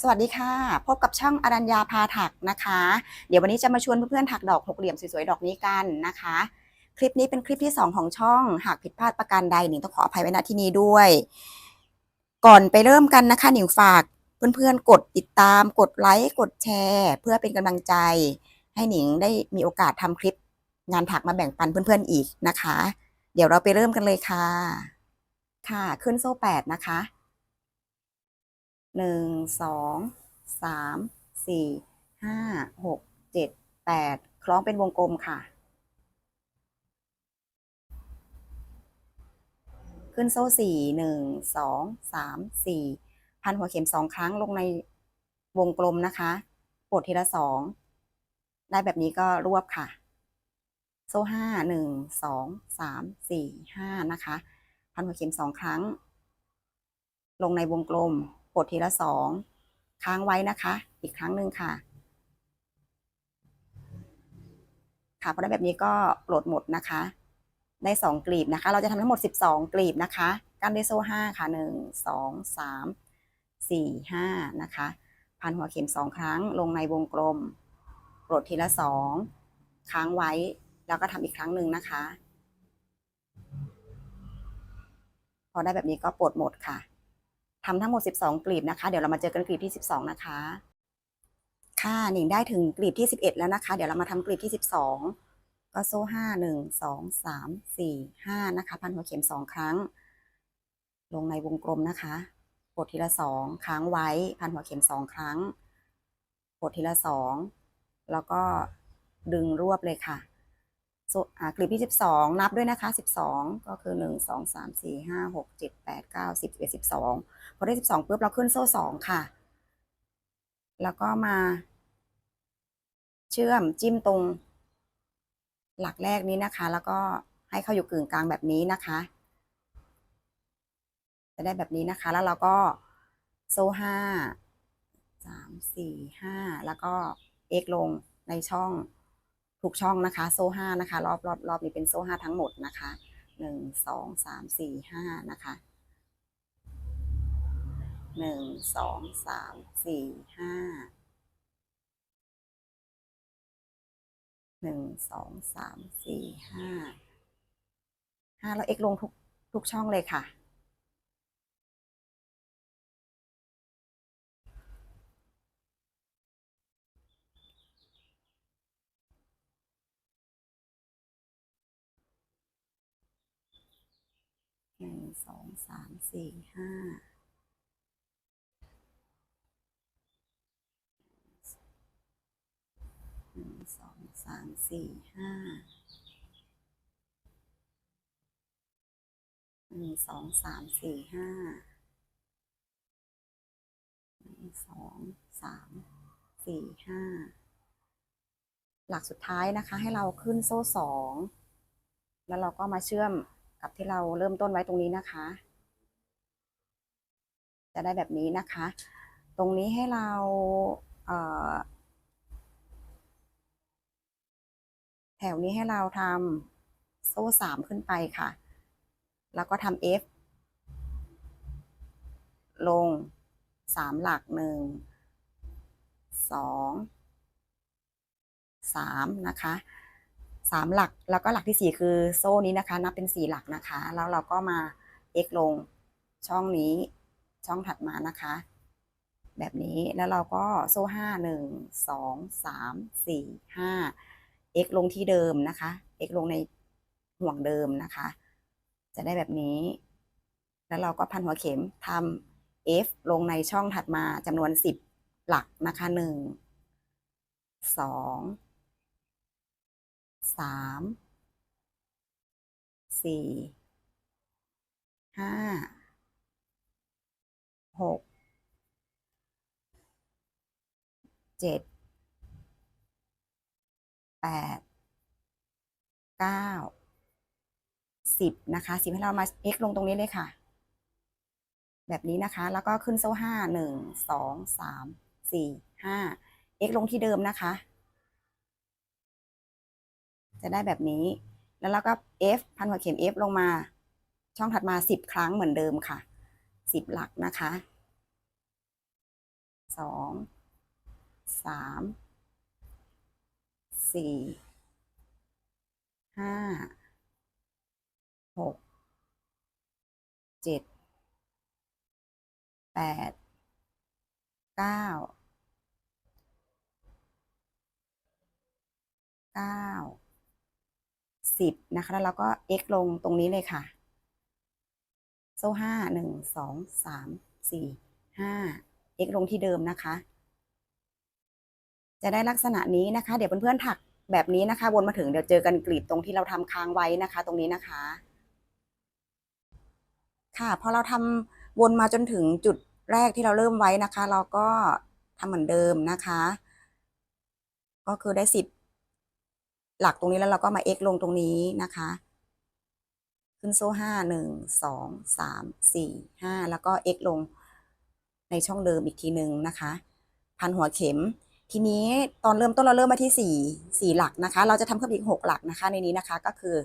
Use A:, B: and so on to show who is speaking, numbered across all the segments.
A: สวัสดีค่ะ พบกับช่องอรัญญาพาถักนะคะ เดี๋ยววันนี้จะมาชวนเพื่อนๆถักดอกหกเหลี่ยมสวยๆดอกนี้กันนะคะ คลิปนี้เป็นคลิปที่ 2 ของช่อง หากผิดพลาดประการใดหนิงต้องขออภัยไว้ณที่นี้ด้วย ก่อนไปเริ่มกันนะคะหนิงฝากเพื่อนๆกดติดตาม กดไลค์กดแชร์ เพื่อเป็นกำลังใจ ให้หนิงได้มีโอกาสทำคลิป งานถักมาแบ่งปันเพื่อนๆอีกนะคะ เดี๋ยวเราไปเริ่มกันเลยค่ะ ค่ะขึ้นโซ่แปดนะคะ หนึ่งสองสามสี่ห้าหกเจ็ดแปดคล้องเป็นวงกลมค่ะ ขึ้นโซ่สี่หนึ่งสองสามสี่พันหัวเข็มสองครั้งลงในวงกลมนะคะปลดทีละสองได้แบบนี้ก็รวบค่ะ โซ่ห้าหนึ่งสองสามสี่ห้านะคะ พันหัวเข็มสองครั้ง ลงในวงกลม ปลดทีละสองค้างไว้นะคะ อีกครั้งหนึ่งค่ะ ค่ะพอได้แบบนี้ก็ปลดหมดนะคะได้สองกลีบนะคะ เราจะทำทั้งหมดสิบสองกลีบนะคะกั้นด้วยโซ่ห้าค่ะหนึ่งสองสามสี่ห้านะคะ พันหัวเข็มสองครั้ง ลงในวงกลมปลดทีละสองค้างไว้ แล้วก็ทำอีกครั้งหนึ่งนะคะ พอได้แบบนี้ก็ปลดหมดค่ะ ทำทั้งหมด 12 กลีบนะคะ เดี๋ยวเรามาเจอกันกลีบที่ 12 นะคะ ค่ะหนิงได้ถึงกลีบที่ 11 แล้วนะคะ เดี๋ยวเรามาทำกลีบที่ 12 ก็โซ่5 1 2 3 4 5นะคะ พันหัวเข็ม2ครั้ง ลงในวงกลมนะคะกดทีละ2ค้างไว้ พันหัวเข็ม2ครั้งกดทีละ2แล้วก็ดึงรวบเลยค่ะ กลีบที่ 12 นับด้วยนะคะ 12 ก็คือ 1 2 3 4 5 6 7 8 9 10 11 12 พอได้ 12ปุ๊บเราขึ้นโซ่ 2 ค่ะ แล้วก็มา เชื่อมจิ้มตรง หลักแรกนี้นะคะ แล้วก็ให้เข้าอยู่กึ่งกลางแบบนี้นะคะ จะได้แบบนี้นะคะ แล้วเราก็โซ่ห้าสามสี่ห้าแล้วก็เอกลงในช่อง ทุกช่องนะคะ โซ่ห้านะคะ รอบรอบรอบนี้เป็นโซ่ห้าทั้งหมดนะคะหนึ่งสองสามสี่ห้านะคะหนึ่งสองสามสี่ห้าหนึ่งสองสามสี่ห้าห้าแล้วเอ็กลงทุกทุกช่องเลยค่ะ สองสามสี่ห้าหนึ่งสองสามสี่ห้าหนึ่งสองสามสี่ห้าหนึ่งสองสามสี่ห้าหลักสุดท้ายนะคะให้เราขึ้นโซ่สองแล้วเราก็มาเชื่อม กับที่เราเริ่มต้นไว้ตรงนี้นะคะ จะได้แบบนี้นะคะ ตรงนี้ให้เราเแถวนี้ให้เราทำโซ่สามขึ้นไปค่ะ แล้วก็ทำ F ลงสามหลักหนึ่งสองสามนะคะ สามหลักแล้วก็หลักที่สี่คือโซ่นี้นะคะนับเป็นสี่หลักนะคะ แล้วเราก็มา X ลงช่องนี้ช่องถัดมานะคะ แบบนี้แล้วเราก็โซ่ห้าหนึ่งสองสามสี่ห้า x ลงที่เดิมนะคะ x ลงในห่วงเดิมนะคะ จะได้แบบนี้ แล้วเราก็พันหัวเข็มทำ f ลงในช่องถัดมาจำนวน 10 หลักนะคะหนึ่ง สามสี่ห้าหกเจ็ดแปดเก้าสิบนะคะสิบให้เรามา x ลงตรงนี้เลยค่ะ แบบนี้นะคะ แล้วก็ขึ้นโซ่ห้าหนึ่งสองสามสี่ห้า x ลงที่เดิมนะคะ จะได้แบบนี้ แล้วเราก็ f พันหัวเข็ม f ลงมา ช่องถัดมาสิบครั้งเหมือนเดิมค่ะสิบหลักนะคะสองสามสี่ห้า สิบนะคะ แล้วเราก็ x ลงตรงนี้เลยค่ะ โซ่ห้าหนึ่งสองสามสี่ห้า x ลงที่เดิมนะคะ จะได้ลักษณะนี้นะคะ เดี๋ยวเพื่อนๆถักแบบนี้นะคะ วนมาถึงเดี๋ยวเจอกันกลีบตรงที่เราทำค้างไว้นะคะ ตรงนี้นะคะ ค่ะพอเราทำวนมาจนถึงจุดแรกที่เราเริ่มไว้นะคะ เราก็ทำเหมือนเดิมนะคะ ก็คือได้สิบ หลักตรงนี้แล้วเราก็มา x ลงตรงนี้นะคะ ขึ้นโซ่ห้าหนึ่งสองสามสี่ห้าแล้วก็ x ลงในช่องเดิมอีกทีหนึ่งนะคะ พันหัวเข็ม ทีนี้ตอนเริ่มต้นเราเริ่มมาที่สี่สี่หลักนะคะ เราจะทำเพิ่มอีกหกหลักนะคะ ในนี้นะคะก็คือ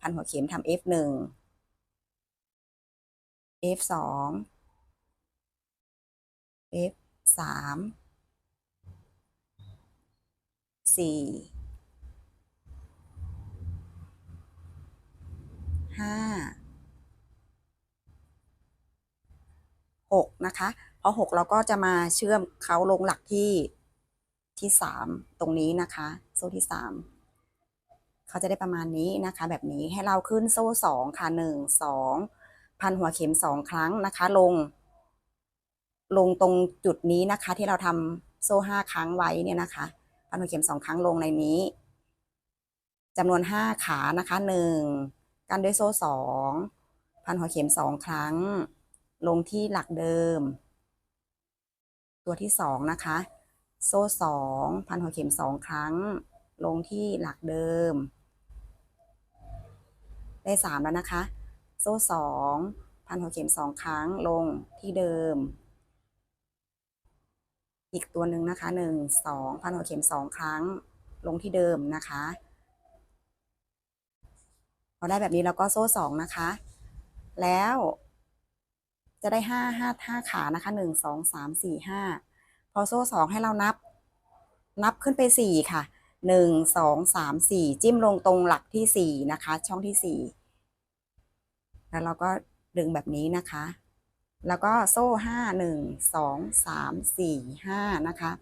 A: พันหัวเข็มทำ f หนึ่ง f สอง f สามสี่ ห้าหกนะคะพอหกเราก็จะมาเชื่อมเขาลงหลักที่ที่สามตรงนี้นะคะ โซ่ที่สามเขาจะได้ประมาณนี้นะคะ แบบนี้ให้เราขึ้นโซ่สองค่ะหนึ่งสองพันหัวเข็มสองครั้งนะคะ ลง ลงตรงจุดนี้นะคะ ที่เราทำโซ่ห้าครั้งไว้เนี่ยนะคะ พันหัวเข็มสองครั้งลงในนี้จำนวนห้าขานะคะหนึ่ง กันด้วยโซ่สองพันหัวเข็มสองครั้ง ลงที่หลักเดิม ตัวที่สองนะคะ โซ่สองพันหัวเข็มสองครั้ง ลงที่หลักเดิม ได้สามแล้วนะคะ โซ่สองพันหัวเข็มสองครั้งลงที่เดิม อีกตัวหนึ่งนะคะหนึ่งสองพันหัวเข็มสองครั้ง ลงที่เดิมนะคะ อได้แบบนี้แล้วก็โซ่สองนะคะ แล้วจะได้ห้าห้าห้าขานะคะหนึ่งสองสามสี่ห้าพอโซ่สองให้เรานับ นับขึ้นไปสี่ค่ะหนึ่งสองสามสี่จิ้มลงตรงหลักที่สี่นะคะ ช่องที่สี่แล้วเราก็ดึงแบบนี้นะคะ แล้วก็โซ่ห้าหนึ่งสองสามสี่ห้านะคะ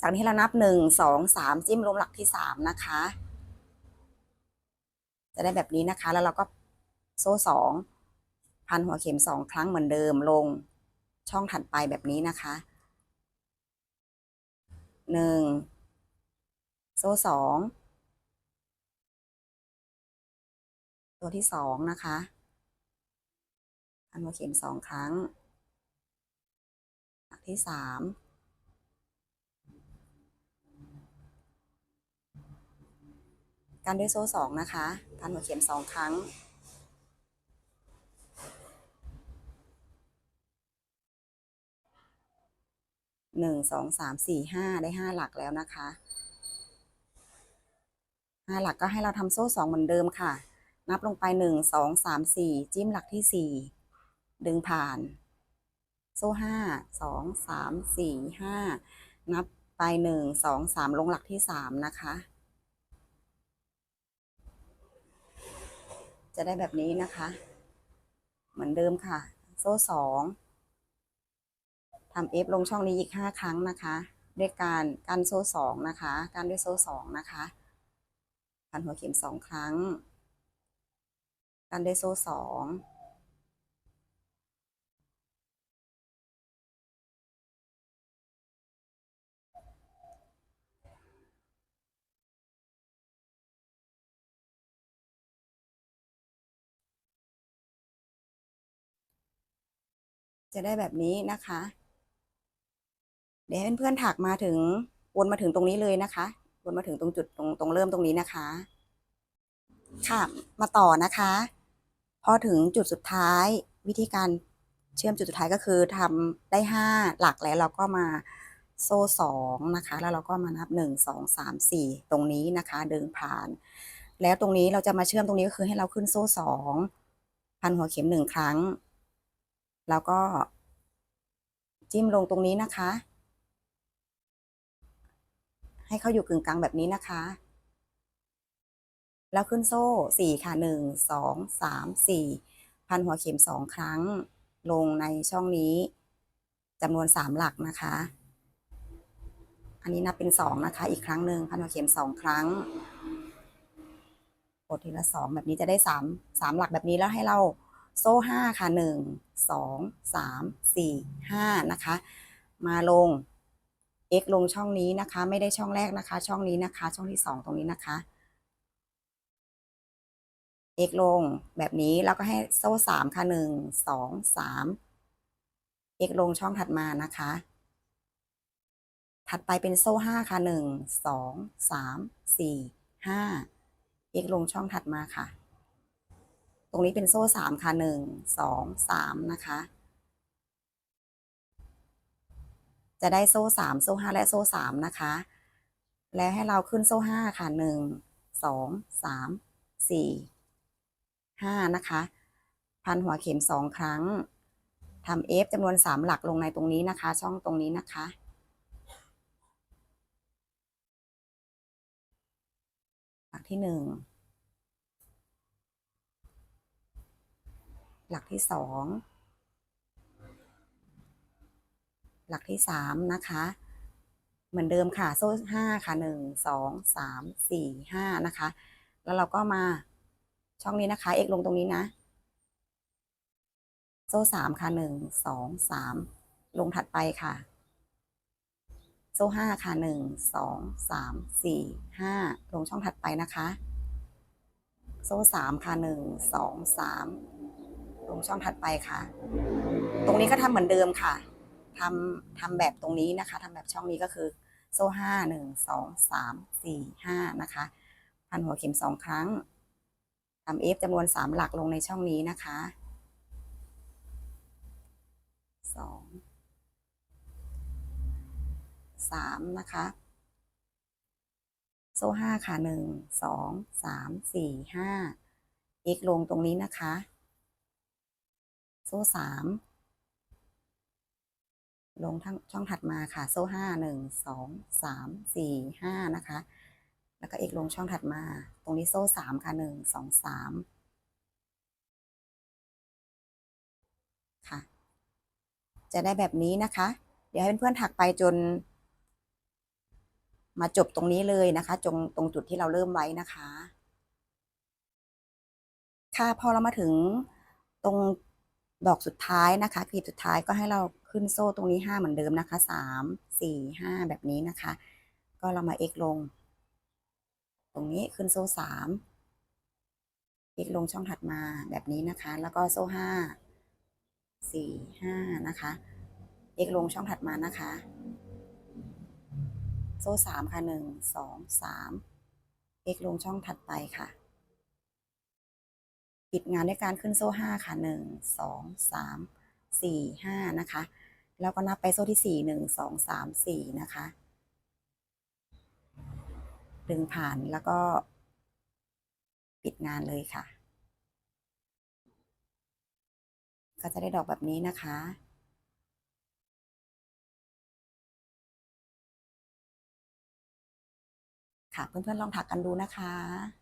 A: จากนี้เรานับหนึ่งสองสามจิ้มลงหลักที่สามนะคะ จะได้แบบนี้นะคะ แล้วเราก็โซ่สองพันหัวเข็มสองครั้งเหมือนเดิมลงช่องถัดไปแบบนี้นะคะหนึ่งโซ่สองตัวที่สองนะคะพันหัวเข็มสองครั้งหลักที่สามการด้วยโซ่สองนะคะ พันหัวเข็มสองครั้ง หนึ่งสองสามสี่ห้าได้ห้าหลักแล้วนะคะห้าหลักก็ให้เราทำโซ่สองเหมือนเดิมค่ะ นับลงไปหนึ่งสองสามสี่จิ้มหลักที่สี่ดึงผ่าน โซ่ห้าสองสามสี่ห้านับไปหนึ่งสองสามลงหลักที่สามนะคะ จะได้แบบนี้นะคะ เหมือนเดิมค่ะ โซ่สองทำเอฟลงช่องนี้อีกห้าครั้งนะคะ ด้วยการกันโซ่สองนะคะกันด้วยโซ่สองนะคะพันหัวเข็มสองครั้ง กันด้วยโซ่สอง จะได้แบบนี้นะคะ เดี๋ยวให้เพื่อนๆถักมาถึงวนมาถึงตรงนี้เลยนะคะ วนมาถึงตรงจุดตรงตรงเริ่มตรงนี้นะคะ ค่ะมาต่อนะคะ พอถึงจุดสุดท้ายวิธีการเชื่อมจุดสุดท้ายก็คือทำได้ห้าหลักแล้วเราก็มาโซ่สองนะคะ แล้วเราก็มานับหนึ่งสองสามสี่ตรงนี้นะคะเดินผ่าน แล้วตรงนี้เราจะมาเชื่อมตรงนี้ก็คือให้เราขึ้นโซ่สองพันหัวเข็มหนึ่งครั้ง แล้วก็จิ้มลงตรงนี้นะคะ ให้เขาอยู่กึ่งกลางแบบนี้นะคะ แล้วขึ้นโซ่สี่ค่ะหนึ่งสองสามสี่พันหัวเข็มสองครั้ง ลงในช่องนี้จำนวนสามหลักนะคะ อันนี้นับเป็นสองนะคะ อีกครั้งหนึ่งพันหัวเข็มสองครั้งกดทีละสองแบบนี้จะได้สามสามหลักแบบนี้แล้วให้เรา โซ่ห้าค่ะหนึ่งสองสามสี่ห้านะคะ มาลง x ลงช่องนี้นะคะ ไม่ได้ช่องแรกนะคะ ช่องนี้นะคะ ช่องที่สองตรงนี้นะคะ x ลงแบบนี้แล้วก็ให้โซ่สามค่ะหนึ่งสองสาม x ลงช่องถัดมานะคะ ถัดไปเป็นโซ่ห้าค่ะหนึ่งสองสามสี่ห้า x ลงช่องถัดมาค่ะ ตรงนี้เป็นโซ่สามค่ะหนึ่งสองสามนะคะ จะได้โซ่สามโซ่ห้าและโซ่สามนะคะ แล้วให้เราขึ้นโซ่ห้าค่ะหนึ่งสองสามสี่ห้านะคะ พันหัวเข็มสองครั้งทำ F จำนวนสามหลักลงในตรงนี้นะคะ ช่องตรงนี้นะคะหลักที่หนึ่ง หลักที่สองหลักที่สามนะคะ เหมือนเดิมค่ะ โซ่ห้าค่ะหนึ่งสองสามสี่ห้านะคะ แล้วเราก็มาช่องนี้นะคะ x ลงตรงนี้นะ โซ่สามค่ะหนึ่งสองสามลงถัดไปค่ะ โซ่ห้าค่ะหนึ่งสองสามสี่ห้าลงช่องถัดไปนะคะ โซ่สามค่ะหนึ่งสองสาม ลงช่องถัดไปค่ะ ตรงนี้ก็ทำเหมือนเดิมค่ะทำทำแบบตรงนี้นะคะทำแบบช่องนี้ก็คือ โซ่ห้าหนึ่งสองสามสี่ห้านะคะ พันหัวเข็มสองครั้งทำ F จำนวนสามหลักลงในช่องนี้นะคะสองสามนะคะ โซ่ห้าค่ะหนึ่งสองสามสี่ห้า x ลงตรงนี้นะคะ โซ่สามลงทั้งช่องถัดมาค่ะ โซ่ห้าหนึ่งสองสามสี่ห้านะคะ แล้วก็ x ลงช่องถัดมา ตรงนี้โซ่สามค่ะหนึ่งสองสามค่ะ จะได้แบบนี้นะคะ เดี๋ยวให้เพื่อนๆถักไปจน มาจบตรงนี้เลยนะคะจงตรงจุดที่เราเริ่มไว้นะคะ ค่ะพอเรามาถึงตรง ดอกสุดท้ายนะคะกลีบสุดท้ายก็ให้เราขึ้นโซ่ตรงนี้ห้าเหมือนเดิมนะคะสามสี่ห้าแบบนี้นะคะ ก็เรามา x ลง ตรงนี้ขึ้นโซ่สาม x ลงช่องถัดมาแบบนี้นะคะ แล้วก็โซ่ห้าสี่ห้านะคะ x ลงช่องถัดมานะคะ โซ่สามค่ะหนึ่งสองสาม x ลงช่องถัดไปค่ะ ปิดงานด้วยการขึ้นโซ่ห้าค่ะหนึ่งสองสามสี่ห้านะคะ แล้วก็นับไปโซ่ที่สี่หนึ่งสองสามสี่นะคะ ดึงผ่านแล้วก็ปิดงานเลยค่ะ ก็จะได้ดอกแบบนี้นะคะค่ะเพื่อนๆลองถักกันดูนะคะ